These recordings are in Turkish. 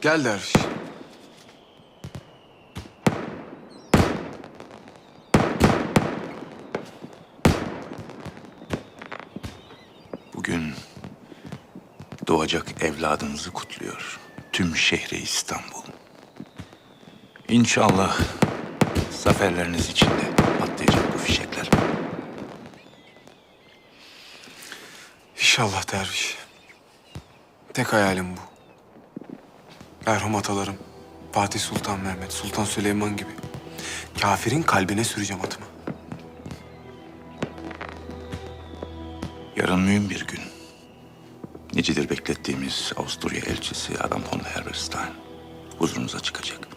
Gel derviş. Bugün doğacak evladınızı kutluyor tüm şehri İstanbul. İnşallah zaferleriniz içinde patlayacak bu fişekler. İnşallah derviş. Tek hayalim bu. Merhum atalarım. Fatih Sultan Mehmet, Sultan Süleyman gibi. Kafirin kalbine süreceğim atımı. Yarın mühim bir gün. Necedir beklettiğimiz Avusturya elçisi Adam von Herberstein huzurunuza çıkacak.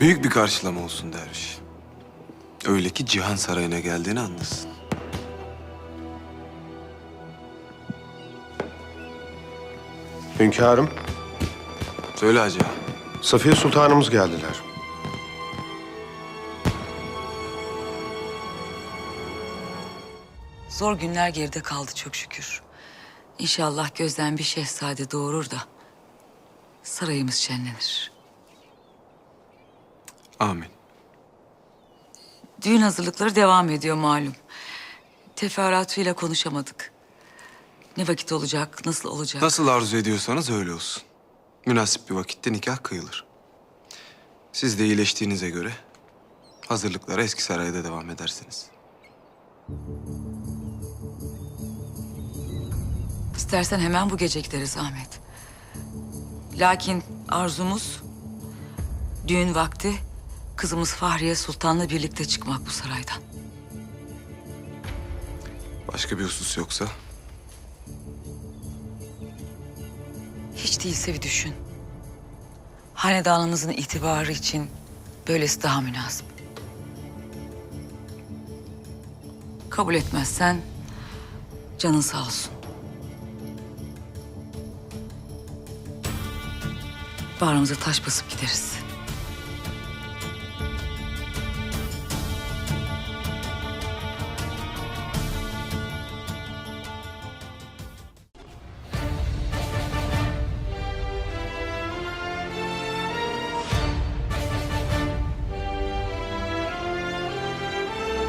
Büyük bir karşılama olsun derviş. Öyle ki Cihan Sarayı'na geldiğini anlasın. Hünkârım, Söyle hacı. Safiye Sultanımız geldiler. Zor günler geride kaldı çok şükür. İnşallah gözden bir şehzade doğurur da sarayımız şenlenir. Amin. Düğün hazırlıkları devam ediyor malum. Teferruatıyla konuşamadık. Ne vakit olacak, nasıl olacak? Nasıl arzu ediyorsanız öyle olsun. Münasip bir vakitte nikah kıyılır. Siz de iyileştiğinize göre hazırlıklara eski sarayda devam edersiniz. İstersen hemen bu gece gideriz Ahmet. Lakin arzumuz düğün vakti kızımız Fahriye Sultan'la birlikte çıkmak bu saraydan. Başka bir husus yoksa değilse bir düşün. Hanedanımızın itibarı için böylesi daha münasip. Kabul etmezsen canın sağ olsun. Bağrımıza taş basıp gideriz.